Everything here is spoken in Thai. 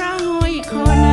ระห้อยคอ